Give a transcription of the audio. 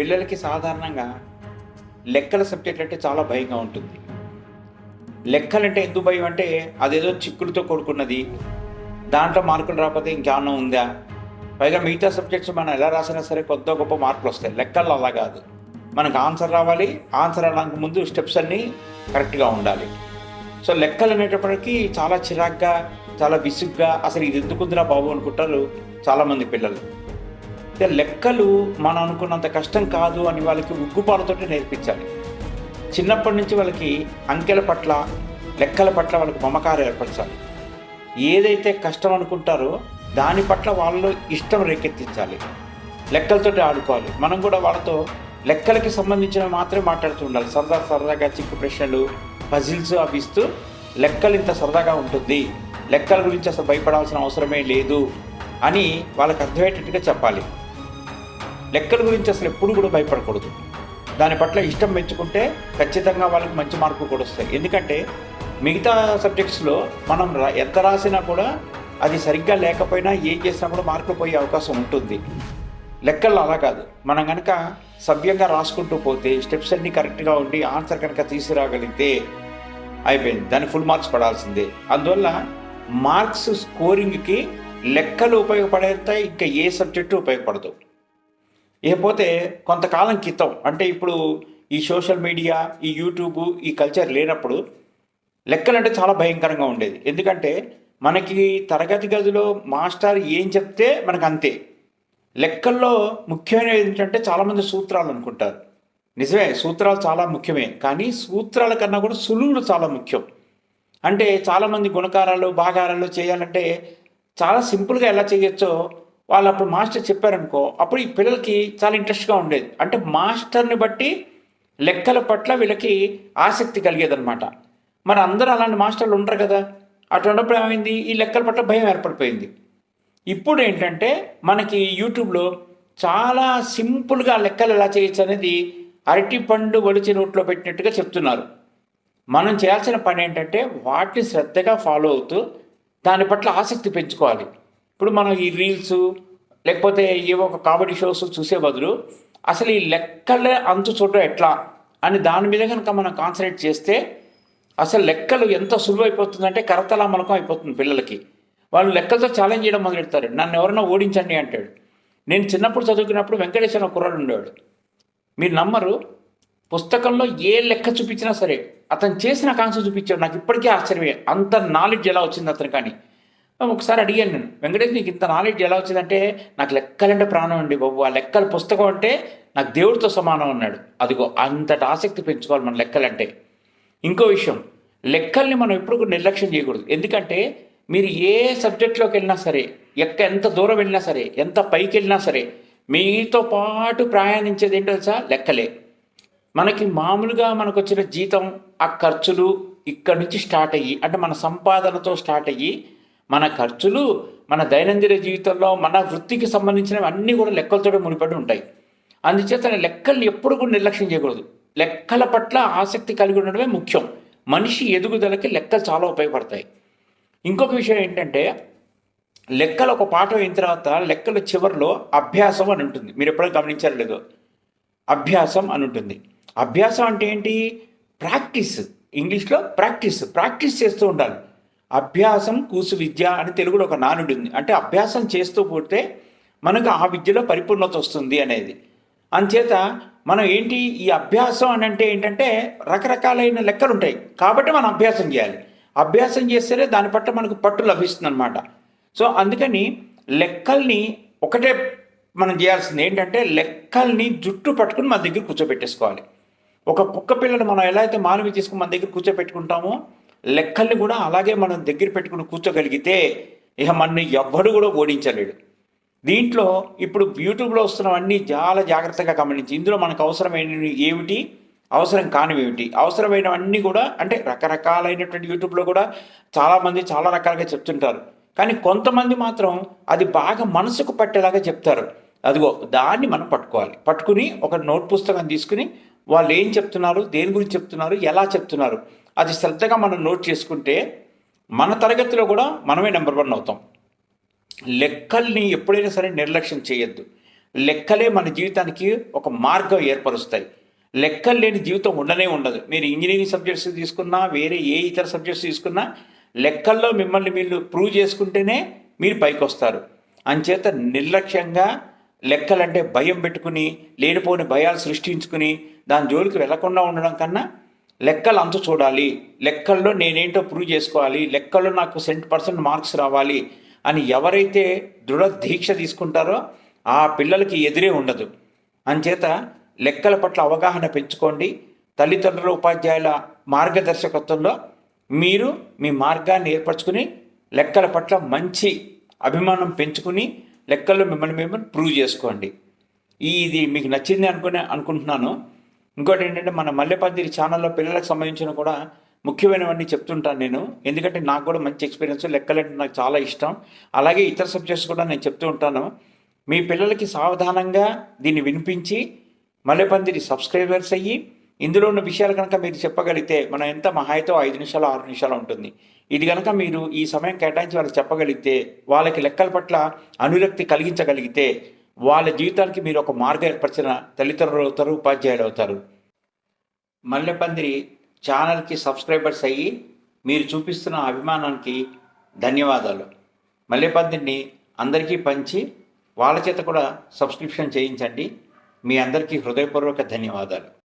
పిల్లలకి సాధారణంగా లెక్కల సబ్జెక్ట్ అంటే చాలా భయంగా ఉంటుంది. లెక్కలంటే ఎందుకు భయం అంటే అదేదో చిక్కులతో కూడుకున్నది. దాంట్లో మార్కులు రాకపోతే ఇంకేమన్నా ఉందా? పైగా మిగతా సబ్జెక్ట్స్ మనం ఎలా రాసినా సరే కొత్త గొప్ప మార్కులు వస్తాయి. లెక్కల్లో అలా కాదు. మనకు ఆన్సర్ రావాలి. ఆన్సర్ రావడానికి ముందు స్టెప్స్ అన్నీ కరెక్ట్గా ఉండాలి. సో లెక్కలు అనేటప్పటికీ చాలా చిరాగ్గా చాలా విసుగ్గా అసలు ఇది ఎందుకుందిరా బాబు అనుకుంటారు చాలామంది పిల్లలు. లెక్కలు మనం అనుకున్నంత కష్టం కాదు అని వాళ్ళకి ఉగ్గుపాలతోటి నేర్పించాలి. చిన్నప్పటి నుంచి వాళ్ళకి అంకెల పట్ల లెక్కల పట్ల వాళ్ళకి మమకారం ఏర్పరచాలి. ఏదైతే కష్టం అనుకుంటారో దాని పట్ల వాళ్ళలో ఇష్టం రేకెత్తించాలి. లెక్కలతోటి ఆడుకోవాలి. మనం కూడా వాళ్ళతో లెక్కలకి సంబంధించినవి మాత్రమే మాట్లాడుతూ ఉండాలి. సరదా సరదాగా చిక్కు ప్రశ్నలు పజిల్స్ అవి ఇస్తూ లెక్కలు ఇంత సరదాగా ఉంటుంది. లెక్కల గురించి అసలు భయపడాల్సిన అవసరమే లేదు అని వాళ్ళకి అర్థమయ్యేటట్టుగా చెప్పాలి. లెక్కల గురించి అసలు ఎప్పుడు కూడా భయపడకూడదు. దాని పట్ల ఇష్టం పెంచుకుంటే ఖచ్చితంగా వాళ్ళకి మంచి మార్కులు కూడా వస్తాయి. ఎందుకంటే మిగతా సబ్జెక్ట్స్లో మనం రా- ఎంత రాసినా కూడా అది సరిగ్గా లేకపోయినా ఏం చేసినా కూడా మార్కులు పోయే అవకాశం ఉంటుంది. లెక్కల్లో అలా కాదు. మనం కనుక సవ్యంగా రాసుకుంటూ పోతే స్టెప్స్ అన్నీ కరెక్ట్గా ఉండి ఆన్సర్ కనుక తీసుకురాగలిగితే అయిపోయింది. దాని ఫుల్ మార్క్స్ పడాల్సిందే. అందువల్ల మార్క్స్ స్కోరింగ్కి లెక్కలు ఉపయోగపడేంత ఇంకా ఏ సబ్జెక్టు ఉపయోగపడదు. ఇకపోతే కొంతకాలం క్రితం అంటే ఇప్పుడు ఈ సోషల్ మీడియా ఈ యూట్యూబ్ ఈ కల్చర్ లేనప్పుడు లెక్కలు అంటే చాలా భయంకరంగా ఉండేది. ఎందుకంటే మనకి తరగతి గదిలో మాస్టర్ ఏం చెప్తే మనకు అంతే లెక్కల్లో ముఖ్యమైనది ఏంటంటే చాలామంది సూత్రాలు అనుకుంటారు. నిజమే సూత్రాలు చాలా ముఖ్యమే కానీ సూత్రాల కన్నా కూడా సులువులు చాలా ముఖ్యం. అంటే చాలామంది గుణకారాలు భాగారాలు చేయాలంటే చాలా సింపుల్గా ఎలా చేయొచ్చో వాళ్ళు అప్పుడు మాస్టర్ చెప్పారనుకో అప్పుడు ఈ పిల్లలకి చాలా ఇంట్రెస్ట్గా ఉండేది. అంటే మాస్టర్ని బట్టి లెక్కల పట్ల వీళ్ళకి ఆసక్తి కలిగేదనమాట మరి అందరూ అలాంటి మాస్టర్లు ఉండరు కదా. అటువంటిప్పుడు ఏమైంది? ఈ లెక్కల పట్ల భయం ఏర్పడిపోయింది. ఇప్పుడు ఏంటంటే మనకి యూట్యూబ్లో చాలా సింపుల్గా లెక్కలు ఎలా చేయొచ్చు అనేది అరటిపండు ఒలిచి నోట్లో పెట్టినట్టుగా చెప్తున్నారు. మనం చేయాల్సిన పని ఏంటంటే వాటిని శ్రద్ధగా ఫాలో అవుతూ దాని పట్ల ఆసక్తి పెంచుకోవాలి. ఇప్పుడు మనం ఈ రీల్స్ లేకపోతే ఏవో ఒక కామెడీ షోస్ చూసే బదులు అసలు ఈ లెక్కలే అంతు చూడడం ఎట్లా అని దాని మీద కనుక మనం కాన్సన్ట్రేట్ చేస్తే అసలు లెక్కలు ఎంత సులువు అయిపోతుందంటే కరతలామలకం అయిపోతుంది పిల్లలకి. వాళ్ళు లెక్కలతో ఛాలెంజ్ చేయడం మొదలెడతారు. నన్ను ఎవరైనా ఓడించండి అంటాడు. నేను చిన్నప్పుడు చదువుకున్నప్పుడు వెంకటేశ్వర కుర్రాడు ఉండేవాడు. మీరు నమ్మరు పుస్తకంలో ఏ లెక్క చూపించినా సరే అతను చేసిన కాన్సెప్ట్ చూపించాడు. నాకు ఇప్పటికీ ఆశ్చర్యమే. అంత నాలెడ్జ్ ఎలా వచ్చింది అతను కానీ. ఒకసారి అడిగాను నేను వెంకటేష్ నీకు ఇంత నాలెడ్జ్ ఎలా వచ్చిందంటే నాకు లెక్కలంటే ప్రాణం అండి బాబు. ఆ లెక్కల పుస్తకం అంటే నాకు దేవుడితో సమానం అన్నాడు. అదిగో అంతటి ఆసక్తి పెంచుకోవాలి మన లెక్కలంటే. ఇంకో విషయం లెక్కల్ని మనం ఎప్పుడు కూడా నిర్లక్ష్యం చేయకూడదు. ఎందుకంటే మీరు ఏ సబ్జెక్ట్లోకి వెళ్ళినా సరే ఎక్క ఎంత దూరం వెళ్ళినా సరే ఎంత పైకి వెళ్ళినా సరే మీతో పాటు ప్రయాణించేది ఏంటో తెలుసా? లెక్కలే. మనకి మామూలుగా మనకు వచ్చిన జీతం ఆ ఖర్చులు ఇక్కడ నుంచి స్టార్ట్ అయ్యి అంటే మన సంపాదనతో స్టార్ట్ అయ్యి మన ఖర్చులు మన దైనందిన జీవితంలో మన వృత్తికి సంబంధించినవి అన్నీ కూడా లెక్కలతో ముడిపడి ఉంటాయి. అందుచేత లెక్కలు ఎప్పుడు కూడా నిర్లక్ష్యం చేయకూడదు. లెక్కల పట్ల ఆసక్తి కలిగి ఉండడమే ముఖ్యం. మనిషి ఎదుగుదలకి లెక్కలు చాలా ఉపయోగపడతాయి. ఇంకొక విషయం ఏంటంటే లెక్కలు ఒక పాఠం అయిన తర్వాత లెక్కల చివరిలో అభ్యాసం అని ఉంటుంది. మీరు ఎప్పుడైనా గమనించారు లేదో? అభ్యాసం అని ఉంటుంది. అభ్యాసం అంటే ఏంటి? ప్రాక్టీస్. ఇంగ్లీష్లో ప్రాక్టీస్. ప్రాక్టీస్ చేస్తూ ఉండాలి. అభ్యాసం కూసు విద్య అని తెలుగులో ఒక నానుడి ఉంది అంటే అభ్యాసం చేస్తూ పోతే మనకు ఆ విద్యలో పరిపూర్ణత వస్తుంది అనేది. అంచేత మనం ఏంటి ఈ అభ్యాసం అని అంటే ఏంటంటే రకరకాలైన లెక్కలు ఉంటాయి కాబట్టి మనం అభ్యాసం చేయాలి. అభ్యాసం చేస్తేనే దాని పట్ల మనకు పట్టు లభిస్తుంది అనమాట సో అందుకని లెక్కల్ని ఒకటే మనం చేయాల్సింది ఏంటంటే లెక్కల్ని జుట్టు పట్టుకుని మన దగ్గర కూర్చోబెట్టేసుకోవాలి. ఒక కుక్క పిల్లని మనం ఎలా అయితే మానవి తీసుకుని మన దగ్గర కూర్చోబెట్టుకుంటామో లెక్కల్ని కూడా అలాగే మనం దగ్గర పెట్టుకుని కూర్చోగలిగితే ఇక మన ఎవ్వడు కూడా ఓడించలేడు. దీంట్లో ఇప్పుడు యూట్యూబ్లో వస్తున్నవన్నీ చాలా జాగ్రత్తగా గమనించి ఇందులో మనకు అవసరమైనవి ఏమిటి? అవసరం కానివి ఏమిటి అవసరమైనవన్నీ కూడా అంటే రకరకాలైనటువంటి యూట్యూబ్లో కూడా చాలామంది చాలా రకాలుగా చెప్తుంటారు. కానీ కొంతమంది మాత్రం అది బాగా మనసుకు పట్టేలాగా చెప్తారు. అదిగో దాన్ని మనం పట్టుకోవాలి. పట్టుకుని ఒక నోట్ పుస్తకం తీసుకుని వాళ్ళు ఏం చెప్తున్నారు? దేని గురించి చెప్తున్నారు? ఎలా చెప్తున్నారు? అది శ్రద్ధగా మనం నోట్ చేసుకుంటే మన తరగతిలో కూడా మనమే నెంబర్ వన్ అవుతాం. లెక్కల్ని ఎప్పుడైనా సరే నిర్లక్ష్యం చేయొద్దు. లెక్కలే మన జీవితానికి ఒక మార్గం ఏర్పరుస్తాయి. లెక్కలు లేని జీవితం ఉండనే ఉండదు. మీరు ఇంజనీరింగ్ సబ్జెక్ట్స్ తీసుకున్నా వేరే ఏ ఇతర సబ్జెక్ట్స్ తీసుకున్నా లెక్కల్లో మిమ్మల్ని మీరు ప్రూవ్ చేసుకుంటేనే మీరు పైకి వస్తారు అంచేత నిర్లక్ష్యంగా లెక్కలంటే భయం పెట్టుకుని లేనిపోని భయాలు సృష్టించుకుని దాని జోలికి వెళ్ళకుండా ఉండడం కన్నా లెక్కలు అంత చూడాలి. లెక్కల్లో నేనేంటో ప్రూవ్ చేసుకోవాలి. లెక్కల్లో నాకు సెంట్ పర్సెంట్ మార్క్స్ రావాలి అని ఎవరైతే దృఢ దీక్ష తీసుకుంటారో ఆ పిల్లలకి ఎదురే ఉండదు. అంచేత లెక్కల పట్ల అవగాహన పెంచుకోండి. తల్లిదండ్రుల ఉపాధ్యాయుల మార్గదర్శకత్వంలో మీరు మీ మార్గాన్ని ఏర్పరచుకుని లెక్కల పట్ల మంచి అభిమానం పెంచుకుని లెక్కల్లో మిమ్మల్ని మిమ్మల్ని ప్రూవ్ చేసుకోండి. ఇది మీకు నచ్చింది అనుకునే అనుకుంటున్నాను. ఇంకోటి ఏంటంటే మన మల్లెపందిరి ఛానల్లో పిల్లలకు సంబంధించిన కూడా ముఖ్యమైనవన్నీ చెప్తుంటాను నేను. ఎందుకంటే నాకు కూడా మంచి ఎక్స్పీరియన్స్ లెక్కలంటే నాకు చాలా ఇష్టం. అలాగే ఇతర సబ్జెక్ట్స్ కూడా నేను చెప్తూ ఉంటాను. మీ పిల్లలకి సావధానంగా దీన్ని వినిపించి మల్లెపందిరి సబ్స్క్రైబర్స్ అయ్యి ఇందులో ఉన్న విషయాలు కనుక మీరు చెప్పగలిగితే మనం ఎంత మహాయితో ఐదు నిమిషాలు ఆరు నిమిషాలు ఉంటుంది. ఇది కనుక మీరు ఈ సమయం కేటాయించి వాళ్ళకి చెప్పగలిగితే వాళ్ళకి లెక్కల పట్ల అనురక్తి కలిగించగలిగితే వాళ్ళ జీవితానికి మీరు ఒక మార్గం ఏర్పరిచిన తల్లిదండ్రులు అవుతారు ఉపాధ్యాయులు అవుతారు. మల్లెపందిరి ఛానల్కి సబ్స్క్రైబర్స్ అయ్యి మీరు చూపిస్తున్న అభిమానానికి ధన్యవాదాలు. మల్లెపందిరిని అందరికీ పంచి వాళ్ళ చేత కూడా సబ్స్క్రిప్షన్ చేయించండి. మీ అందరికీ హృదయపూర్వక ధన్యవాదాలు.